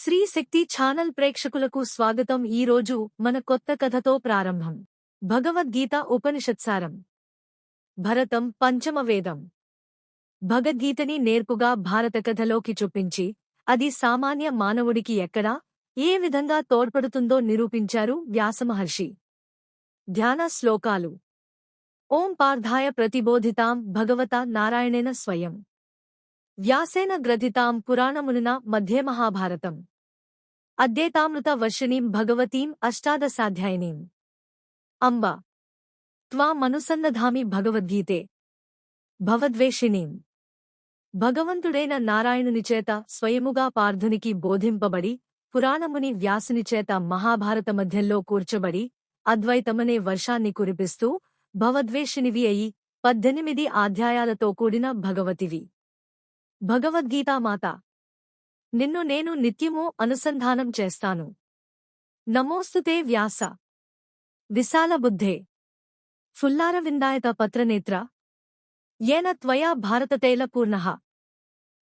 శ్రీ శక్తి channel ప్రేక్షకులకు స్వాగతం ఈ రోజు మన కొత్త కథతో ప్రారంభం. భగవద్గీత ఉపనిషత్సారం. భరతం పంచమ వేదం. భగవద్గీతని నేర్పుగా భారత కథలోకి చూపించి అది సామాన్య మానవుడికి ఎక్కడా ఏ విధంగా తోడ్పడుతుందో నిరూపించారు వ్యాసమహర్షి. ధ్యాన శ్లోకాలు. ఓం పార్థాయ ప్రతిబోధితాం భగవత నారాయణేన స్వయం. వ్యాసేన గ్రథితాం పురాణమునున మధ్యే మహాభారతం అద్దేతామృత వర్షిణీం భగవతీం అష్టాదశాధ్యాయనీం. అంబ. త్వామనుసన్నధామి భగవద్గీతే. భవద్వేషిణీం. భగవంతుడైన నారాయణునిచేత స్వయముగా పార్థునికి బోధింపబడి పురాణముని వ్యాసునిచేత మహాభారత మధ్యంలో కూర్చబడి అద్వైతమనే వర్షాన్ని కురిపిస్తూ భవద్వేషినివి అయి పద్దెనిమిది అధ్యాయాలతో కూడిన భగవతివి. భగవద్గీతామాత. నిన్ను నేను నిత్యమూ అనుసంధానం చేస్తాను. నమోస్తుతే వ్యాస. విశాల బుద్ధే. ఫుల్లారవిందాయత పత్రనేత్ర. ఏన త్వయా భారతతైల పూర్ణ.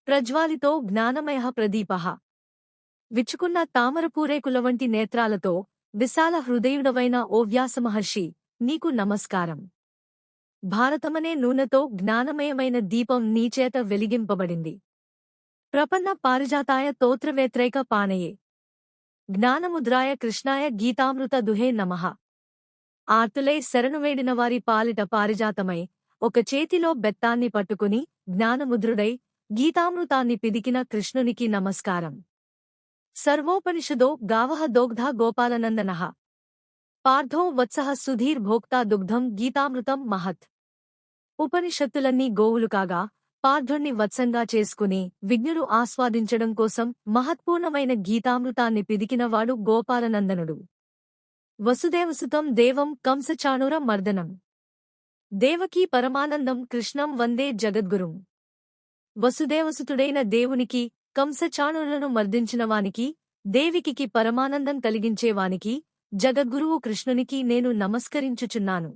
ప్రజ్వాలితో జ్ఞానమయ ప్రదీపః. విచ్చుకున్న తామరపూరేకుల వంటి నేత్రాలతో విశాల హృదయుడవైన ఓ వ్యాసమహర్షి నీకు నమస్కారం. భారతమనే నూనెతో జ్ఞానమయమైన దీపం నీచేత వెలిగింపబడింది. ప్రపన్న పారిజాతాయ తోత్రవేత్రైక పానయే. జ్ఞానముద్రాయ కృష్ణాయ గీతామృత దుహే నమః. ఆర్తులై శరణువేడిన వారి పాలిట పారిజాతమై ఒక చేతిలో బెత్తాన్ని పట్టుకుని జ్ఞానముద్రుడై గీతామృతాన్ని పిదికిన కృష్ణునికి నమస్కారం. సర్వోపనిషదో గావహ దోగ్ధా గోపాలనందనః. పార్థో వత్సః సుధీర్ భోక్తా దుగ్ధం గీతామృతం మహత్. ఉపనిషత్తులన్నీ గోవులు కాగా పార్థుణ్ణి వత్సంగా చేసుకుని విజ్ఞుడు ఆస్వాదించడం కోసం మహత్పూర్ణమైన గీతామృతాన్ని పిదికినవాడు గోపాలనందనుడు. వసుదేవసుతం దేవం కంసచాణుర మర్దనం. దేవకీ పరమానందం కృష్ణం వందే జగద్గురుం. వసుదేవసుతుడైన దేవునికి కంసచాణులను మర్దించినవానికి దేవికికి పరమానందం కలిగించేవానికి జగద్గురువు కృష్ణునికి నేను నమస్కరించుచున్నాను.